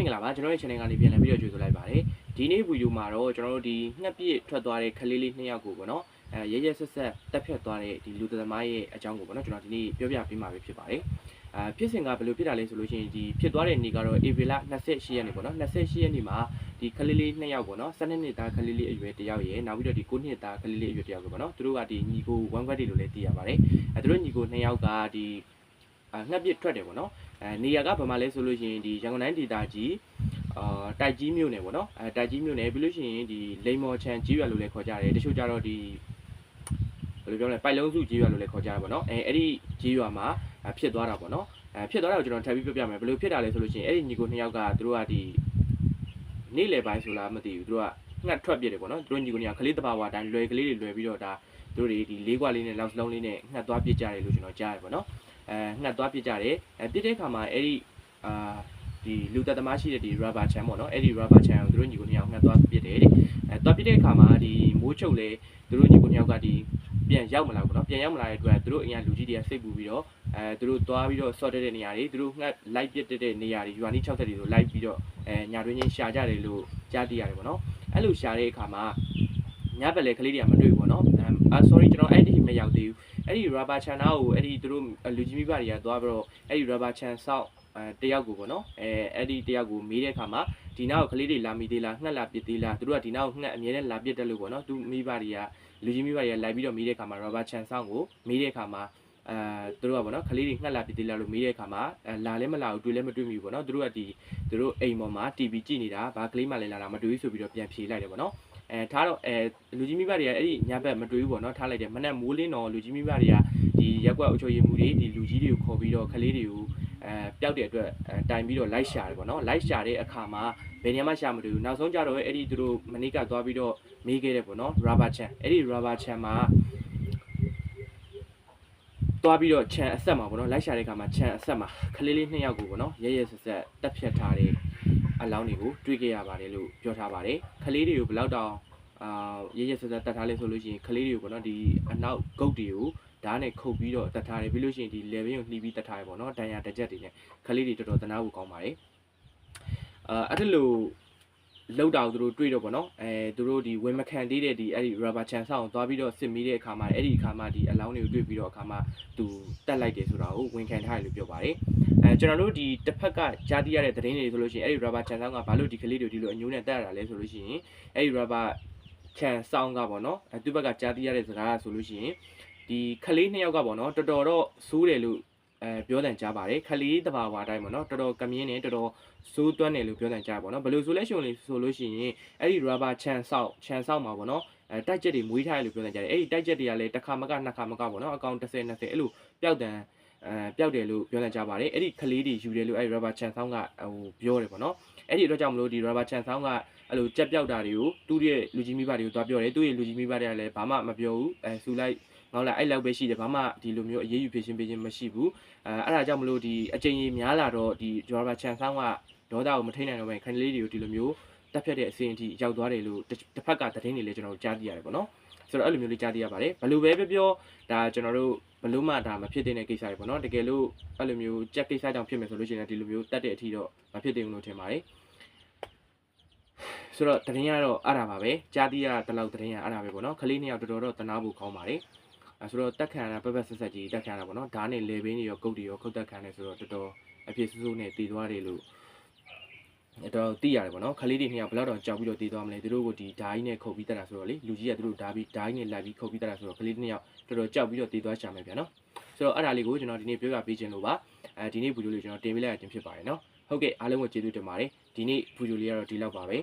မင်္ဂလာပါကျွန်တော်ရဲ့ channel ကနေပြန်လည်ပြီးတော့ကြိုဆိုလိုက်ပါတယ်ဒီနေ့ဗီဒီယိုမှာတော့ကျွန်တော်တို့ဒီငှက်ပြည့်ထွက်သွားတဲ့ကလေးလေးနှစ်ယောက်ကိုပေါ့နော်အဲရဲရဲဆက်ဆက်တက်ဖြတ်သွားတဲ့ဒီလူသမားရဲ့အကြောင်းကိုပေါ့နော်ကျွန်တော်ဒီနေ့ပြောပြပေးမှာပဲဖြစ်ပါတယ်အာဖြစ်စဉ်ကဘယ်လိုဖြစ်တာလဲဆိုလို့ရှိရင်ဒီဖြစ်သွားတဲ့နေ့ကတော့ April 28ရက်နေ့ပေါ့နော်28ရက်နေ့မှာဒီကလေးလေးနှစ်ယောက်ပေါ့နော်12နှစ်သားကလေးလေးအရွယ်တစ်ယောက်ရယ်နောက်ပြီးတော့ဒီ9နှစ်သားကလေးလေးအရွယ်တစ်ယောက်ကိုပေါ့နော်သူတို့ကဒီညီကိုဝမ်ခွက်တွေလို့လည်းသိရပါတယ်အဲသူတို့ညီကိုနှစ်ယောက်ကဒီအာ ငှက်ပြည့်ထွက်တယ်ပေါ့နော်အဲနေရာကဘာမှလဲဆိုလို့ရှိရင်ဒီရန်ကုန်တိုင်းဒေသကြီးအာတိုက်ကြီးမြို့နယ်ပေါ့နော်အဲတိုက်ကြီးမြို့နယ်ပြီးလို့ရှိရင်ဒီလိန်မော်ချန်ကြီးရွာလို့လည်းခေါ်ကြတယ်တချို့ကြတော့ဒီဘယ်လိုပြောလဲပိုက်လုံးစုကြီးရွာလို့လည်းခေါ်ကြတယ်ပေါ့နော်အဲအဲ့ဒီကြီးရွာမှာအဲဖြစ်သွားတာပေါ့နော်အဲဖြစ်သွားတာကိုကျွန်တော်ထပ်ပြီးပြောပြမယ်ဘယ်လိုဖြစ်တာလဲဆိုလို့ရှိရင်အဲ့ဒီညီကိုနှစ်ယောက်ကသူတို့ကဒီနေ့လယ်ပိုင်းဆိုလားမသိဘူးသူတို့ကငှက်ထွက်ပြစ်တယ်ပေါ့နော်သူတို့ညီကိုနှစ်ယောက်ကလေးတဘာဝအတိုင်းလွယ်ကလေးတွေလွယ်ပြီးတော့ဒါသူတို့တွေဒီလေးကွာလေးနဲ့လောက်စလုံးလေးနဲ့ငှက်သွားပြစ်ကြတယ်လို့ကျွန်တော်ကြားတယ်ပေါ့နော် အဲငှက်သွားပြစ်ကြတယ်အဲပြစ်တဲ့အခါမှာအဲ့ဒီအာဒီလူသက်သမားရှိတဲ့ဒီ rubber chan ပေါ့နော်အဲ့ဒီ rubber chan ကိုသူတို့ညီကိုနှစ်ယောက်ငှက်သွားပြစ်တယ်တဲ့အဲသွားပြစ်တဲ့အခါမှာဒီမိုးချုပ်လေသူတို့ညီကိုနှစ်ယောက်ကဒီပြန်ရောက်မလာဘူးပေါ့နော်ပြန်ရောက်မလာတဲ့အတွက်သူတို့အရင်လူကြီးတွေကစိတ်ပူပြီးတော့အဲသူတို့သွားပြီးတော့ဆော့တက်တဲ့နေရာတွေသူတို့ငှက်လိုက်ပြစ်တဲ့နေရာတွေရွာနီး60တွေဆိုလိုက်ပြီးတော့အဲညာတွင်းချင်းရှာကြတယ်လို့ကြားသိရတယ်ပေါ့နော်အဲ့လိုရှာတဲ့အခါမှာညဘက်လေကလေးတွေကမတွေ့ဘူးပေါ့နော်အဲ sorry ကျွန်တော်အဲ့ဒီမရောက်သေးဘူး အဲ့ဒီ rubber channel ကိုအဲ့ဒီသူတို့လူကြီးမိဘတွေကသွားပြီးတော့အဲ့ဒီ rubber channel ဆောက်အဲတယောက်ကိုပေါ့နော်အဲအဲ့ဒီတယောက်ကိုမေးတဲ့အခါမှာဒီနောက်ကလေးတွေလာမိသေးလားငှက်လာပစ်သေးလားသူတို့ကဒီနောက်ငှက်အမြဲတမ်းလာပစ်တယ်လို့ပေါ့နော်သူမိဘတွေကလူကြီးမိဘတွေကလိုက်ပြီးတော့မေးတဲ့အခါမှာ rubber channel ဆောက်ကိုမေးတဲ့အခါမှာအဲသူတို့ကပေါ့နော်ကလေးတွေငှက်လာပစ်သေးလားလို့မေးတဲ့အခါမှာအဲလာလဲမလာဘူးတွေ့လဲမတွေ့မိဘူးပေါ့နော်သူတို့ကဒီသူတို့အိမ်ပေါ်မှာ TV ကြည့်နေတာဘာကလေးမှလည်းလာတာမတွေ့ဘူးဆိုပြီးတော့ပြန်ဖြေလိုက်တယ်ပေါ့နော် အဲထားတော့အဲလူကြီးမိဘတွေကအဲ့ဒီညဘက်မတွေ့ဘူးပေါ့နော်ထားလိုက်တယ်မနဲ့မိုးလင်းတော့လူကြီးမိဘတွေကဒီရက်ကွက်အုပ်ချုပ်ရေးမှုတွေဒီလူကြီးတွေကိုခေါ်ပြီးတော့ကလေးတွေကိုအဲပျောက်တဲ့အတွက်အဲတိုင်ပြီးတော့လိုက်ရှာတယ်ပေါ့နော်လိုက်ရှာတဲ့အခါမှာဘယ်နေရာမှရှာမတွေ့ဘူးနောက်ဆုံးကြတော့အဲ့ဒီသူတို့မနေ့ကသွားပြီးတော့မေးခဲ့တယ်ပေါ့နော် rubber chan အဲ့ဒီ rubber chan မှာသွားပြီးတော့ chan အဆက်မှာပေါ့နော်လိုက်ရှာတဲ့အခါမှာ chan အဆက်မှာကလေးလေးနှစ်ယောက်ကိုပေါ့နော်ရဲရဲဆက်ဆက်တက်ဖြတ်ထားတဲ့ အလောင်းတွေကိုတွေ့ခဲ့ရပါတယ်လို့ပြောထားပါတယ်ကလေးတွေကိုဘယ်လောက်တောင်အာရဲရဲဆက်ဆက်တက်ထားလဲဆိုလို့ရှိရင်ကလေးတွေကိုပေါ့နော်ဒီအနောက်ဂုတ်တွေကိုဓာတ်နဲ့ခုတ်ပြီးတော့တတ်ထားတယ်ပြီးလို့ရှိရင်ဒီ level ကိုနှီးပြီးတတ်ထားတယ်ပေါ့နော်ဒဏ်ရာတစ်ချက်တွေနဲ့ခလေးတွေတော်တော်သနာဖို့ကောင်းပါတယ်အာအဲ့ဒါလို့ လောက်တာကိုသူတို့တွေ့တော့ပေါ့နော်အဲသူတို့ဒီဝင်မခံသေးတဲ့ဒီအဲ့ဒီ rubber chan ဆောင်းကိုသွားပြီးတော့စစ်မိတဲ့အခါမှာအဲ့ဒီအခါမှာဒီအလောင်းတွေကိုတွေ့ပြီးတော့အခါမှာသူတက်လိုက်တယ်ဆိုတာကိုဝင်ခံထားတယ်လို့ပြောပါတယ်အဲကျွန်တော်တို့ဒီတစ်ဖက်ကကြားသိရတဲ့သတင်းတွေဆိုလို့ရှိရင်အဲ့ဒီ rubber chan ဆောင်းကဘာလို့ဒီကလေးတွေဒီလိုအညိုးနဲ့တက်ရတာလဲဆိုလို့ရှိရင်အဲ့ဒီ rubber chan ဆောင်းကပေါ့နော်အဲသူ့ဘက်ကကြားသိရတဲ့စကားကဆိုလို့ရှိရင်ဒီခလေးနှစ်ယောက်ကပေါ့နော်တော်တော်တော့စိုးတယ်လို့ အဲပြောတယ်ကြားပါတယ်ခလေးတဘာဝအတိုင်းပေါ့နော်တော်တော်ကမြင်းနေတော်တော်စိုးသွမ်းတယ်လို့ပြောတယ်ကြားပါပေါ့နော်ဘယ်လိုဆိုလဲရှင်လေးဆိုလို့ရှိရင်အဲ့ဒီ rubber chan ဆောက် chan ဆောက်မှာပေါ့နော်အဲတိုက်ချက်တွေမွေးထားတယ်လို့ပြောတယ်ကြားတယ်အဲ့ဒီတိုက်ချက်တွေကလည်းတစ်ခါမကနှစ်ခါမကပေါ့နော်အကောင်30 20အဲ့လိုပျောက်တယ်အဲပျောက်တယ်လို့ပြောတယ်ကြားပါတယ်အဲ့ဒီခလေးတွေယူတယ်လို့အဲ့ဒီ rubber chan ဆောင်းကဟိုပြောတယ်ပေါ့နော်အဲ့ဒီအတွက်ကြောင့်မလို့ဒီ rubber chan ဆောင်းကအဲ့လိုကြက်ပြောက်တာတွေကိုသူ့ရဲ့လူကြီးမိဘတွေကိုသွားပြောတယ်သူ့ရဲ့လူကြီးမိဘတွေကလည်းဘာမှမပြောဘူးအဲစူလိုက် ငေါက်လာအဲ့လောက်ပဲရှိတယ်ဘာမှဒီလိုမျိုးအရေးယူဖြစ်ချင်းပေးချင်းမရှိဘူးအဲအဲ့ဒါကြောင့်မလို့ဒီအချိန်ကြီးများလာတော့ဒီ driver chan ဆောင်းကဒေါသကိုမထိန်နိုင်တော့ဘဲခန်းလေးတွေကိုဒီလိုမျိုးတက်ဖြတ်တဲ့အဆင့်အထိရောက်သွားတယ်လို့တစ်ဖက်ကသတင်းတွေလည်းကျွန်တော်တို့ကြားသိရတယ်ပေါ့နော်ဆိုတော့အဲ့လိုမျိုးလေးကြားသိရပါတယ်ဘလို့ပဲပြောပြောဒါကျွန်တော်တို့ဘလို့မှဒါမဖြစ်တဲ့ကိစ္စတွေပေါ့နော်တကယ်လို့အဲ့လိုမျိုးကြက်ကိစ္စကြောင့်ဖြစ်မယ်ဆိုလို့ရှိရင်ဒီလိုမျိုးတက်တဲ့အထိတော့မဖြစ်သေးဘူးလို့ထင်ပါတယ်ဆိုတော့သတင်းရတော့အဲ့ဒါပါပဲကြားသိရတဲ့လောက်သတင်းရအဲ့ဒါပဲပေါ့နော်ခလေးနှစ်ယောက်တော်တော်တော့တနာဖို့ကောင်းပါတယ် အဲဆိုတော့တက်ခံရတာပက်ပက်ဆက်ဆက်ကြီးတက်ခံရတာပေါ့နော်ဓာတ်နဲ့လေဘင်းတွေရောကုတ်တွေရောခုတ်တက်ခံတယ်ဆိုတော့တော်တော်အဖြစ်ဆူးဆူးနဲ့တည်သွားတယ်လို့အဲ့တော့သိရတယ်ပေါ့နော်ခလေးတွေနှစ်ယောက်ဘယ်တော့တော့ကြောက်ပြီးတော့တည်သွားမလဲသူတို့ကဒီဓာတ်ကြီးနဲ့ခုတ်ပြီးတက်တာဆိုတော့လေလူကြီးကသူတို့ဓာတ်ပြီးဓာတ်ကြီးနဲ့လိုက်ပြီးခုတ်ပြီးတက်တာဆိုတော့ခလေးတွေနှစ်ယောက်တော်တော်ကြောက်ပြီးတော့တည်သွားချာမယ်ဗျာနော်ဆိုတော့အဲ့ဒါလေးကိုကျွန်တော်ဒီနေ့ပြောပြပေးခြင်းလို့ပါအဲဒီနေ့ဗီဒီယိုလေးကျွန်တော်တင်ပေးလိုက်ရခြင်းဖြစ်ပါတယ်နော်ဟုတ်ကဲ့အားလုံးကိုကျေးဇူးတင်ပါတယ်ဒီနေ့ဗီဒီယိုလေးကတော့ဒီလောက်ပါပဲ